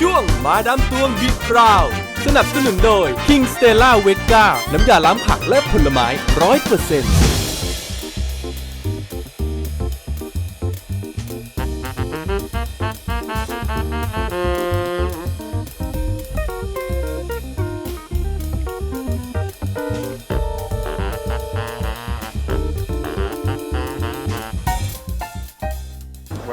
ช่วงมาดามตวงบีบราว สนับสนุนโดย King Stella v e g a น้ำยาล้างผักและผลไม้ร้อยเปอร์เซ็นต์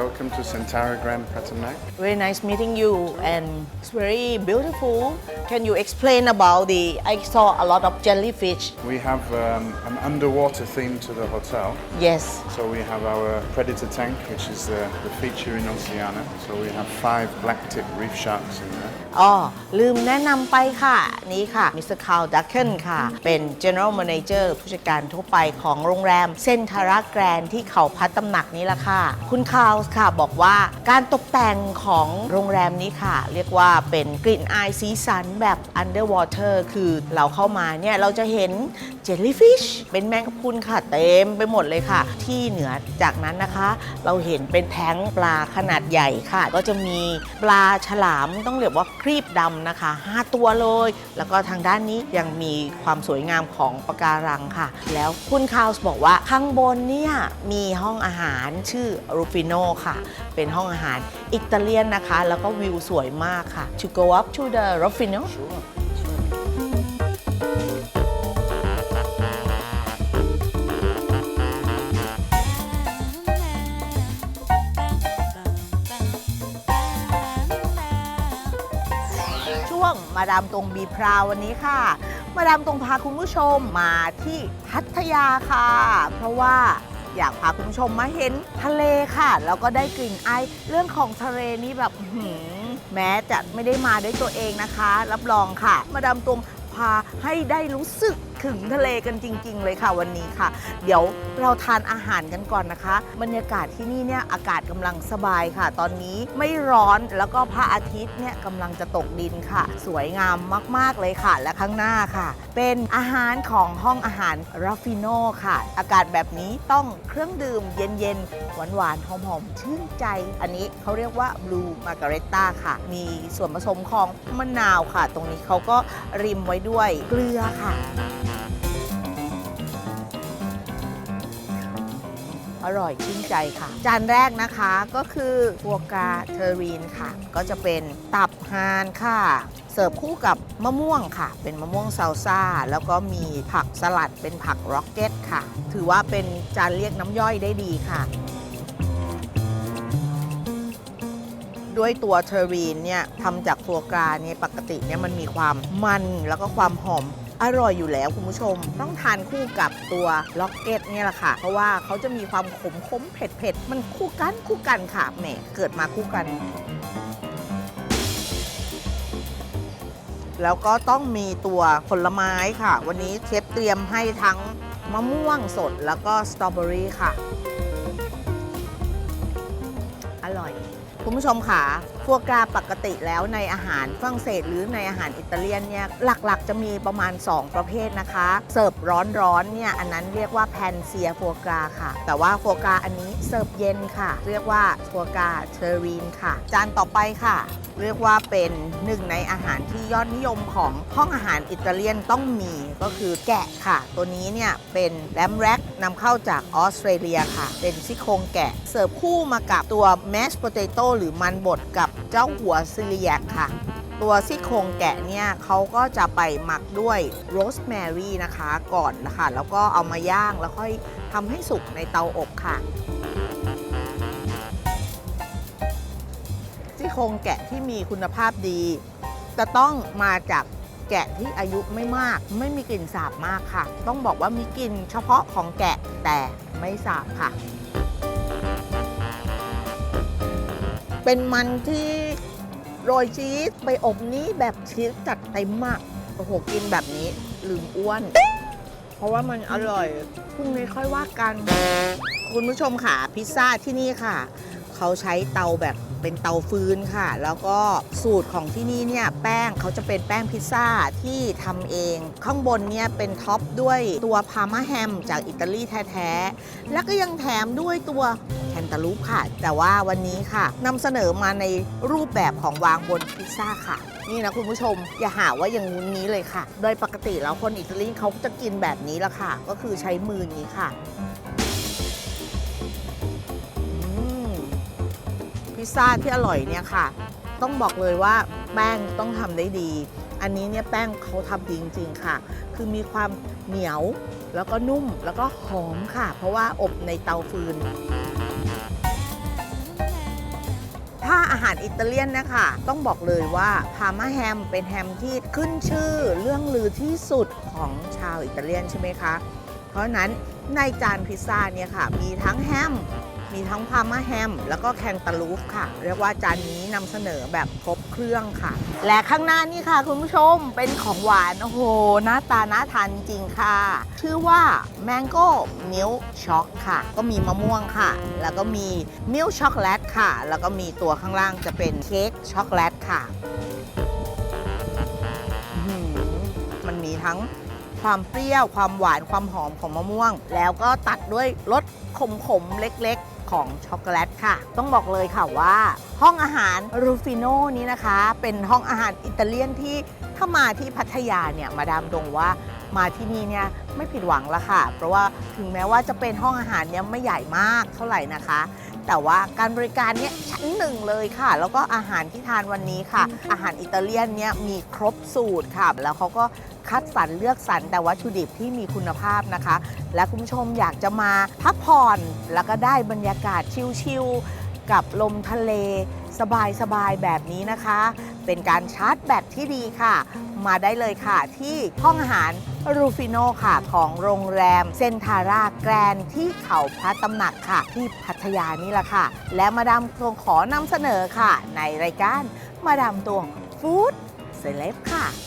Welcome to Centara Grand Pratamac. Very nice meeting you and it's very beautiful. Can you explain about the I saw a lot of jellyfish. We have um, an underwater theme to the hotel. Yes. So we have our predator tank, which is the, the feature in Oceania. So we have five black tip reef sharks in there. อ๋อ ลืมแนะนำไปค่ะ นี่ค่ะ มิสเตอร์คาร์ลดักเกิลค่ะ เป็น General Manager ผู้จัดการทั่วไปของโรงแรมเซนทาราแกรนที่เขาพัดตำหนักนี้ละค่ะ คุณคาร์ล ค่ะ บอกว่าการตกแต่งของโรงแรมนี้ค่ะ เรียกว่าเป็นกลิ่นอายสีสันแบบ Underwater คือเราเข้ามาเนี่ยเราจะเห็น เจลลี่ฟิชเป็นแมงกะพรุนค่ะ เต็มไปหมดเลยค่ะ ที่เหนือจากนั้นนะคะ เราเห็นเป็นแท้งปลาขนาดใหญ่ค่ะ ก็จะมีปลาฉลามต้องเรียกว่าครีบดำนะคะ 5 ตัวเลย แล้วก็ทางด้านนี้ยังมีความสวยงามของปะการังค่ะ แล้วคุณคาวส์บอกว่าข้างบนเนี่ยมีห้องอาหารชื่อรูฟิโนค่ะ เป็นห้องอาหารอิตาเลียนนะคะ แล้วก็วิวสวยมากค่ะ to go up to the Rufino Sure. วงมาดามตรงบีพราววันนี้ค่ะ มาดามตรงพาคุณผู้ชมมาที่พัทยาค่ะ เพราะว่าอยากพาคุณผู้ชมมาเห็นทะเลค่ะ แล้วก็ได้กลิ่นไอายเรื่องของทะเลนี่แบบแม้จะไม่ได้มาด้วยตัวเองนะคะ รับรองค่ะ มาดามตรงพาให้ได้รู้สึก ถึงทะเลกันจริง ๆ เลยค่ะวันนี้ค่ะ เดี๋ยวเราทานอาหารกันก่อนนะคะ บรรยากาศที่นี่เนี่ยอากาศกำลังสบายค่ะ ตอนนี้ไม่ร้อนแล้วก็พระอาทิตย์เนี่ยกำลังจะตกดินค่ะ สวยงามมาก ๆ เลยค่ะ และข้างหน้าค่ะ เป็นอาหารของห้องอาหารราฟิโนค่ะ อากาศแบบนี้ต้องเครื่องดื่มเย็นๆหวานๆหอมๆชื่นใจ อันนี้เขาเรียกว่าบลูมาการ e ต t าค่ะ มีส่วนผสมของมะนาวค่ะ ตรงนี้เขาก็ริมไว้ด้วยเกลือค่ะ อร่อยชื่นใจค่ะ จานแรกนะคะก็คือฟัวกราเทอรีนค่ะ ก็จะเป็นตับฮานค่ะ เสิร์ฟคู่กับมะม่วงค่ะ เป็นมะม่วงซาลซ่า แล้วก็มีผักสลัดเป็นผักร็อกเก็ตค่ะ ถือว่าเป็นจานเรียกน้ำย่อยได้ดีค่ะด้วยตัวเทอรีนเนี่ยทำจากฟัวกราเนี่ยปกติเนี่ยมันมีความมันแล้วก็ความหอม อร่อยอยู่แล้วคุณผู้ชม ต้องทานคู่กับตัวล็อกเก็ตเนี่ยแหละค่ะ เพราะว่าเขาจะมีความขมขมเผ็ดเผ็ดมันคู่กันคู่กันค่ะแหมเกิดมาคู่กัน แล้วก็ต้องมีตัวผลไม้ค่ะ วันนี้เชฟเตรียมให้ทั้งมะม่วงสดแล้วก็สตรอเบอรี่ค่ะ คุณผู้ชมค่ะฟัวกราปกติแล้วในอาหารฝรั่งเศสหรือในอาหารอิตาเลียนเนี่ยหลักๆ จะมีประมาณ 2 ประเภทนะคะ เสิร์ฟร้อนๆเนี่ยอันนั้นเรียกว่าแพนเซียฟัวกราค่ะ แต่ว่าฟัวกราอันนี้เสิร์ฟเย็นค่ะ เรียกว่าฟัวกราเทอรีนค่ะ จานต่อไปค่ะ เรียกว่าเป็นหนึ่งในอาหารที่ยอดนิยมของห้องอาหารอิตาเลียนต้องมีก็คือแกะค่ะ ตัวนี้เนี่ยเป็นแรมแร็กนำเข้าจากออสเตรเลียค่ะ เป็นซี่โครงแกะ เสิร์ฟคู่มากับตัวแมชโปเตโต้หรือมันบดกับเจ้าหัวซิลิแยกค่ะ ตัวซี่โครงแกะเนี่ยเขาก็จะไปหมักด้วยโรสแมรี่นะคะก่อนนะคะ แล้วก็เอามาย่างแล้วค่อยทำให้สุกในเตาอบค่ะ โครงแกะที่มีคุณภาพดี จะต้องมาจากแกะที่อายุไม่มาก ไม่มีกลิ่นสาบมากค่ะ ต้องบอกว่ามีกลิ่นเฉพาะของแกะแต่ไม่สาบค่ะ เป็นมันที่โรยชีสไปอบนี้แบบชีสจัดเต็มมากโอ้โหกินแบบนี้ลืมอ้วน เพราะว่ามันอร่อยพรุ่งนี้ค่อยว่ากัน คุณผู้ชมค่ะพิซซ่าที่นี่ค่ะ เขาใช้เตาแบบ เป็นเตาฟืนค่ะ แล้วก็สูตรของที่นี่เนี่ยแป้งเขาจะเป็นแป้งพิซซ่าที่ทำเอง ข้างบนเนี่ยเป็นท็อปด้วยตัวพาร์มาแฮมจากอิตาลีแท้ๆ แล้วก็ยังแถมด้วยตัวแคนตาลูปค่ะ แต่ว่าวันนี้ค่ะนำเสนอมาในรูปแบบของวางบนพิซซ่าค่ะนี่นะคุณผู้ชมอย่าหาว่าอย่างงู้นนี้เลยค่ะ โดยปกติแล้วคนอิตาลีเขาจะกินแบบนี้ละค่ะ ก็คือใช้มือนี้ค่ะ พิซซ่าที่อร่อยเนี่ยค่ะ ต้องบอกเลยว่าแป้งต้องทำได้ดี อันนี้เนี่ยแป้งเขาทำดีจริงๆค่ะ คือมีความเหนียวแล้วก็นุ่มแล้วก็หอมค่ะ เพราะว่าอบในเตาฟืน ถ้าอาหารอิตาเลียนนะคะ ต้องบอกเลยว่าพาร์มาแฮมเป็นแฮมที่ขึ้นชื่อเรื่องลือที่สุดของชาวอิตาเลียนใช่ไหมคะ เพราะฉะนั้นในจานพิซซ่าเนี่ยค่ะ มีทั้งแฮม มีทั้งพาร์มาแฮม แล้วก็แคนตาลูปค่ะ เรียกว่าจานนี้นำเสนอแบบครบเครื่องค่ะ และข้างหน้านี่ค่ะ คุณผู้ชมเป็นของหวาน โอ้โห หน้าตาน่าทานจริงค่ะ ชื่อว่า Mango Milk Choc ค่ะ ก็มีมะม่วงค่ะ แล้วก็มี Milk Chocolate ค่ะ แล้วก็มีตัวข้างล่างจะเป็นเค้กช็อกโกแลตค่ะ มันมีทั้ง ความเปรี้ยวความหวานความหอมของมะม่วง แล้วก็ตัดด้วยรสขมๆ เล็กๆ ของช็อกโกแลตค่ะ ต้องบอกเลยค่ะว่า ห้องอาหารรูฟิโนนี้นะคะ เป็นห้องอาหารอิตาเลียนที่ถ้ามาที่พัทยาเนี่ยมาดามดงว่ามาที่นี่เนี่ยไม่ผิดหวังละค่ะ เพราะว่าถึงแม้ว่าจะเป็นห้องอาหารเนี่ยไม่ใหญ่มากเท่าไหร่นะคะ แต่ว่าการบริการเนี่ยชั้นหนึ่งเลยค่ะ แล้วก็อาหารที่ทานวันนี้ค่ะ อาหารอิตาเลียนเนี่ยมีครบสูตรค่ะ แล้วเขาก็ คัดสรรเลือกสรรแต่วัตถุดิบที่มีคุณภาพนะคะ และคุณผู้ชมอยากจะมาพักผ่อนแล้วก็ได้บรรยากาศชิลๆกับลมทะเล สบายๆแบบนี้นะคะ เป็นการชาร์จแบตที่ดีค่ะ มาได้เลยค่ะที่ห้องอาหารรูฟิโนค่ะของโรงแรมเซนทาร่าแกรนที่เขาพระตำหนักค่ะ ที่พัทยานี่แหละค่ะ และมาดามตวงขอนำเสนอค่ะ ในรายการมาดามตวงฟู้ดเซเลบค่ะ